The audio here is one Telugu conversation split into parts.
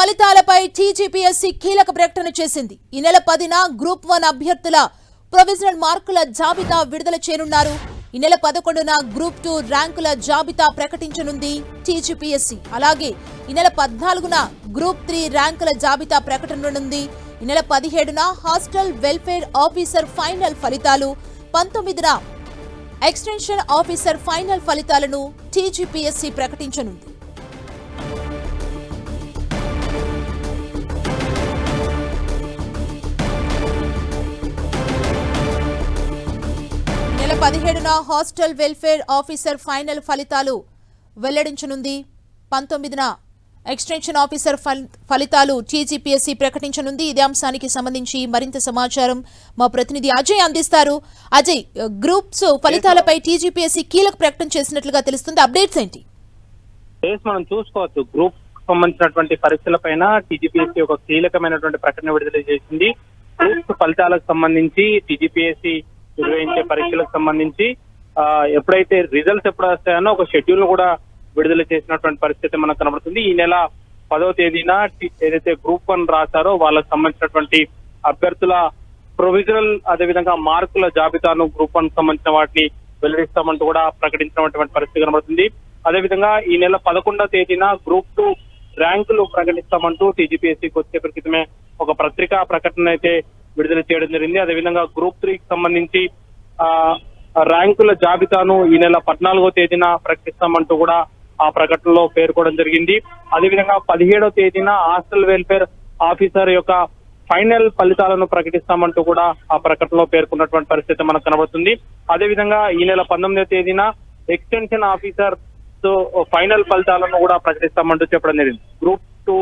ఫలితాలపై టీజీపీఎస్సీ కీలక ప్రకటన చేసింది. ఈ నెల పదిన గ్రూప్ వన్ అభ్యర్థుల ప్రొవిజనల్ మార్కుల జాబితా విడుదల చేయనున్నారు. ఈ నెల పదకొండున గ్రూప్ టూ ర్యాంకుల జాబితా ప్రకటించనుంది టీజీపీఎస్సీ. అలాగే ఈ నెల పద్నాలుగున గ్రూప్ త్రీ ర్యాంకుల జాబితా ప్రకటననుంది. ఈ నెల పదిహేడున హాస్టల్ వెల్ఫేర్ ఆఫీసర్ ఫైనల్ ఫలితాలు పంతొమ్మిదిన ఎక్స్టెన్షన్ ఆఫీసర్ ఫైనల్ ఫలితాలను టీజీపీఎస్సీ ప్రకటించనుంది. పదిహేడున హాస్టల్ వెల్ఫేర్ ఆఫీసర్ ఫైనల్ ఫలితాలు వెల్లడించనుంది. పంతొమ్మిదిన ఎక్స్టెన్షన్ ఆఫీసర్ ఫలితాలు టీజీపీఎస్సీ ప్రకటించనుంది. ఇదే అంశానికి సంబంధించి మరింత సమాచారం మా ప్రతినిధి అజయ్ అందిస్తారు. అజయ్ గ్రూప్స్ ఫలితాలపై టీజీపీఎస్సీ కీలక ప్రకటన చేసినట్లుగా తెలుస్తుంది. అప్డేట్స్ ఏంటి? మనం చూసుకోవచ్చు. గ్రూప్ సంబంధించినటువంటి పరీక్షలపైన టీజీపీఎస్సీ ఒక కీలకమైనటువంటి ప్రకటన విడుదల చేసింది. గ్రూప్ ఫలితాలకు సంబంధించి టీజీపీఎస్సీ నిర్వహించే పరీక్షలకు సంబంధించి ఆ, ఎప్పుడైతే రిజల్ట్స్ ఎప్పుడు వస్తాయనో ఒక షెడ్యూల్ కూడా విడుదల చేసినటువంటి పరిస్థితి మనకు కనబడుతుంది. ఈ నెల పదవ తేదీన ఏదైతే గ్రూప్ వన్ రాశారో వాళ్ళకి సంబంధించినటువంటి అభ్యర్థుల ప్రొవిజనల్ అదేవిధంగా మార్కుల జాబితాను గ్రూప్ వన్ సంబంధించిన వాటిని వెల్లడిస్తామంటూ కూడా ప్రకటించినటువంటి పరిస్థితి కనబడుతుంది. అదేవిధంగా ఈ నెల పదకొండవ తేదీన గ్రూప్ టూ ర్యాంకులు ప్రకటిస్తామంటూ టీజీపీఎస్సీకి వచ్చే క్రితమే ఒక పత్రికా ప్రకటన అయితే విడుదల చేయడం జరిగింది. అదేవిధంగా గ్రూప్ త్రీకి సంబంధించి ఆ ర్యాంకుల జాబితాను ఈ నెల పద్నాలుగో తేదీన ప్రకటిస్తామంటూ కూడా ఆ ప్రకటనలో పేర్కోవడం జరిగింది. అదేవిధంగా పదిహేడో తేదీన హాస్టల్ వెల్ఫేర్ ఆఫీసర్ యొక్క ఫైనల్ ఫలితాలను ప్రకటిస్తామంటూ కూడా ఆ ప్రకటనలో పేర్కొన్నటువంటి పరిస్థితి మనకు కనబడుతుంది. అదేవిధంగా ఈ నెల పంతొమ్మిదవ తేదీన ఎక్స్టెన్షన్ ఆఫీసర్తో ఫైనల్ ఫలితాలను కూడా ప్రకటిస్తామంటూ చెప్పడం జరిగింది. గ్రూప్ టూ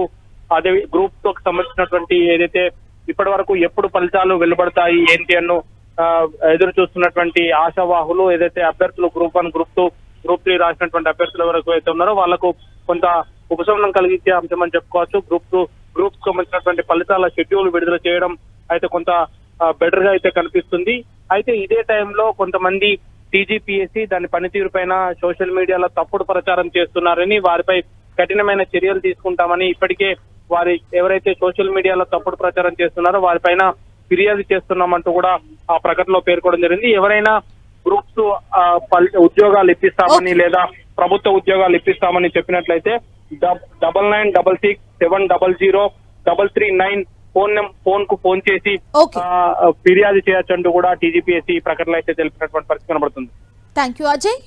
అదే గ్రూప్ టూకి సంబంధించినటువంటి ఏదైతే ఇప్పటి వరకు ఎప్పుడు ఫలితాలు వెలువడతాయి ఏంటి అన్ను ఎదురు చూస్తున్నటువంటి ఆశావాహులు ఏదైతే అభ్యర్థులు group one group two group three రాసినటువంటి అభ్యర్థుల వరకు అయితే ఉన్నారో వాళ్ళకు కొంత ఉపశమనం కలిగించే అంశం అని చెప్పుకోవచ్చు. గ్రూప్ టూ గ్రూప్ సంబంధించినటువంటి ఫలితాల షెడ్యూల్ విడుదల చేయడం అయితే కొంత బెటర్గా అయితే కనిపిస్తుంది. అయితే ఇదే టైంలో కొంతమంది టీజీపీఎస్సీ దాని పనితీరు పైన సోషల్ మీడియాలో తప్పుడు ప్రచారం చేస్తున్నారని వారిపై కఠినమైన చర్యలు తీసుకుంటామని ఇప్పటికే వారి ఎవరైతే సోషల్ మీడియాలో తప్పుడు ప్రచారం చేస్తున్నారో వారిపైన ఫిర్యాదు చేస్తున్నామంటూ కూడా ఆ ప్రకటనలో పేర్కోవడం జరిగింది. ఎవరైనా గ్రూప్స్ ఉద్యోగాలు ఇప్పిస్తామని లేదా ప్రభుత్వ ఉద్యోగాలు ఇప్పిస్తామని చెప్పినట్లయితే dub- double nine double six seven double zero double three nine phone ఫోన్కు ఫోన్ చేసి ఫిర్యాదు చేయొచ్చంటూ కూడా టీజీపీఎస్సీ ప్రకటనలో అయితే తెలిపినటువంటి పరిస్థితి కనబడుతుంది. Thank you Ajay.